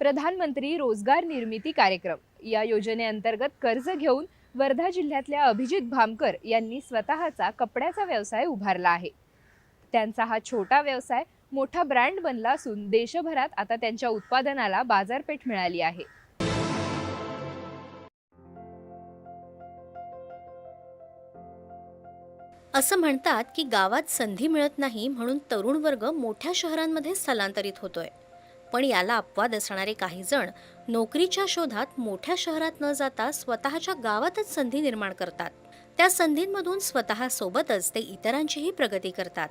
प्रधानमंत्री रोजगार निर्मिती कार्यक्रम. या योजनेअंतर्गत कर्ज घेऊन वर्धा जिल्ह्यातल्या अभिजित भामकर यांनी स्वतःचा कपड्याचा व्यवसाय उभारला आहे. त्यांचा हा छोटा व्यवसाय मोठा ब्रँड बनला असून देशभरात आता त्यांच्या उत्पादनाला बाजारपेठ मिळाली आहे. असं म्हणतात की गावात संधी मिळत नाही म्हणून तरुण वर्ग मोठ्या शहरांमध्ये स्थलांतरित होतोय. पण याला अपवाद असणारे काही जण नोकरीच्या शोधात मोठ्या शहरात न जाता स्वतःच्या गावातच संधी निर्माण करतात. त्या संधींमधून स्वतःसोबतच ते इतरांचीही प्रगती करतात.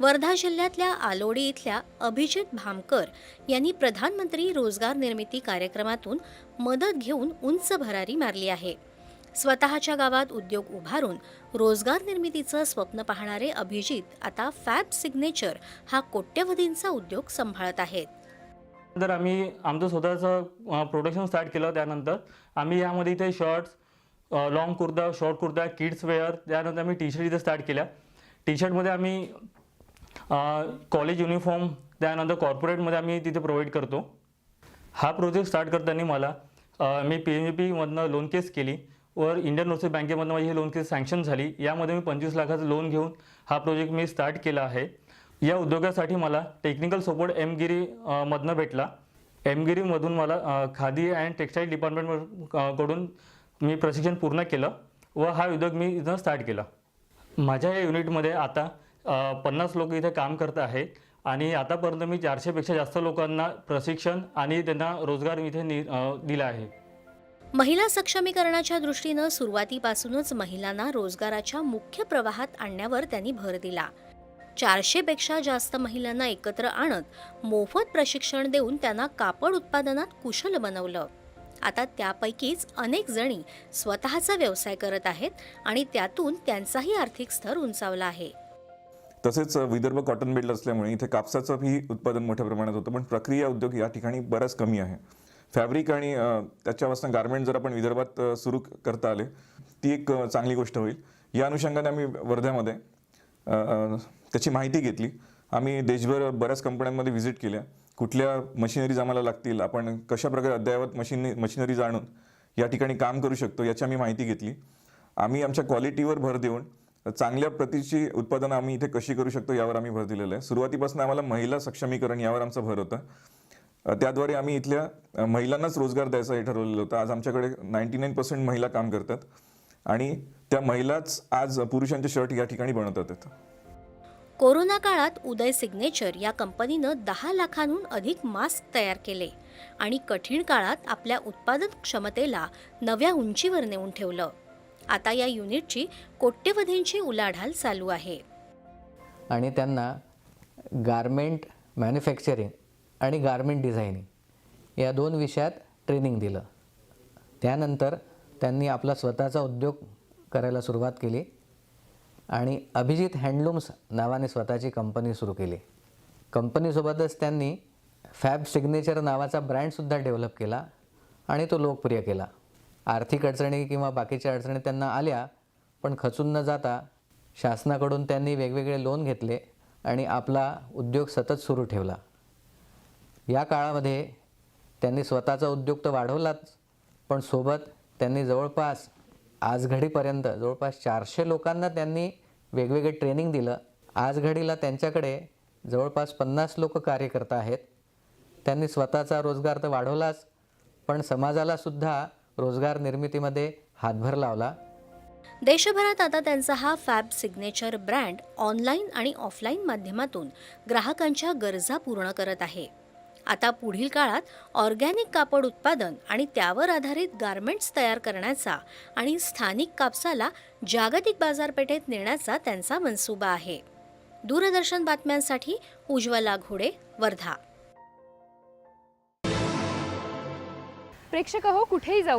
वर्धा जिल्ह्यातल्या आलोडी इथल्या अभिजित भामकर यांनी प्रधानमंत्री रोजगार निर्मिती कार्यक्रमातून मदत घेऊन उंच भरारी मारली आहे. स्वतःच्या गावात उद्योग उभारून रोजगार निर्मितीचं स्वप्न पाहणारे अभिजित आता फॅब सिग्नेचर हा कोट्यवधींचा उद्योग सांभाळत आहेत. तर आम्ही आमचं स्वतःचं प्रोडक्शन स्टार्ट केलं त्यानंतर आम्ही यामध्ये इथे shirts long kurta short kurta kids wear त्यानंतर आम्ही टी शर्ट इथे स्टार्ट केल्या. टी शर्टमध्ये आम्ही कॉलेज युनिफॉर्म त्यानंतर कॉर्पोरेटमध्ये आम्ही तिथे प्रोव्हाइड करतो. हा प्रोजेक्ट स्टार्ट करताना मला मी पी एम पीमधनं लोन केस केली. वर इंडियन ओव्हरसीज बँकेमधनं माझी ही लोन केस सँक्शन झाली. यामध्ये मी पंचवीस लाखाचं लोन घेऊन हा प्रोजेक्ट मी स्टार्ट केला आहे. या उद्योगासाठी मला टेक्निकल सपोर्ट एमगिरी मधनं भेटला. एमगिरीमधून मला खादी अँड टेक्स्टाईल डिपार्टमेंटकडून मी प्रशिक्षण पूर्ण केलं व हा उद्योग मी इथं स्टार्ट केला. माझ्या या युनिटमध्ये आता पन्नास लोक इथे काम करत आहेत आणि आतापर्यंत मी चारशेपेक्षा जास्त लोकांना प्रशिक्षण आणि त्यांना रोजगार इथे नि दिला आहे. महिला सक्षमीकरणाच्या दृष्टीनं सुरुवातीपासूनच महिलांना रोजगाराच्या मुख्य प्रवाहात आणण्यावर त्यांनी भर दिला. चारशेपेक्षा जास्त महिलांना एकत्र आणत मोफत प्रशिक्षण देऊन त्यांना कापड उत्पादनात कुशल बनवलं. आता त्यापैकीच अनेक जणी स्वतःचा व्यवसाय करत आहेत आणि त्यातून त्यांचाही आर्थिक स्तर उंचावला आहे. तसेच विदर्भ कॉटन बेल्ट असल्यामुळे इथे कापसाचंही उत्पादन मोठ्या प्रमाणात होतं पण प्रक्रिया उद्योग या ठिकाणी बराच कमी आहे. फॅब्रिक आणि त्याच्यापासून गारमेंट जर आपण विदर्भात सुरू करता आले ती एक चांगली गोष्ट होईल. या अनुषंगाने आम्ही वर्ध्यामध्ये त्याची माहिती घेतली. आम्ही देशभर बऱ्याच कंपन्यांमध्ये व्हिजिट केल्या. कुठल्या मशिनरीज आम्हाला लागतील आपण कशाप्रकारे अद्ययावत मशीन मशिनरीज आणून या ठिकाणी काम करू शकतो याची आम्ही माहिती घेतली. आम्ही आमच्या क्वालिटीवर भर देऊन चांगल्या प्रतीची उत्पादनं आम्ही इथे कशी करू शकतो यावर आम्ही भर दिलेला आहे. सुरुवातीपासून आम्हाला महिला सक्षमीकरण यावर आमचा भर होता. त्याद्वारे आम्ही इथल्या महिलांनाच रोजगार द्यायचा हे ठरवलेलं होतं. आज आमच्याकडे नाईन्टी नाईन पर्सेंट महिला काम करतात. आणि त्या महिलाच आज पुरुषांचे शर्ट या ठिकाणी बनवतात आहेत कोरोना काळात उदय सिग्नेचर या कंपनीनं दहा लाखांहून अधिक मास्क तयार केले आणि कठीण काळात आपल्या उत्पादन क्षमतेला नव्या उंचीवर नेऊन ठेवलं. आता या युनिटची कोट्यवधींची उलाढाल चालू आहे. आणि त्यांना गारमेंट मॅन्युफॅक्चरिंग आणि गारमेंट डिझायनिंग या दोन विषयात ट्रेनिंग दिलं. त्यानंतर त्यांनी आपला स्वतःचा उद्योग करायला सुरुवात केली आणि अभिजित हँडलूम्स नावाने स्वतःची कंपनी सुरू केली. कंपनीसोबतच त्यांनी फॅब सिग्नेचर नावाचा ब्रँडसुद्धा डेव्हलप केला आणि तो लोकप्रिय केला. आर्थिक अडचणी किंवा बाकीच्या अडचणी त्यांना आल्या पण खचून न जाता शासनाकडून त्यांनी वेगवेगळे लोन घेतले आणि आपला उद्योग सतत सुरू ठेवला. या काळामध्ये त्यांनी स्वतःचा उद्योग तर वाढवलाच पण सोबत त्यांनी जवळपास आज घडीपर्यंत जवळपास चारशे लोकांना त्यांनी वेगवेगळे ट्रेनिंग दिलं. आज घडीला त्यांच्याकडे जवळपास पन्नास लोक कार्यकर्ता आहेत. त्यांनी स्वतःचा रोजगार तर वाढवलाच पण समाजालासुद्धा रोजगार निर्मितीमध्ये हातभार लावला. देशभरात आता त्यांचा हा फॅब सिग्नेचर ब्रँड ऑनलाईन आणि ऑफलाईन माध्यमातून ग्राहकांच्या गरजा पूर्ण करत आहे. आता पुढील काळात ऑर्गॅनिक कापड उत्पादन आणि त्यावर आधारित गारमेंट्स तयार करण्याचा आणि स्थानिक कापसाला जागतिक बाजारपेठेत नेण्याचा त्यांचा मनसुबा आहे. दूरदर्शन बातम्यांसाठी उज्ज्वला घोडे वर्धा. प्रेक्षक हो कुठेही जाऊ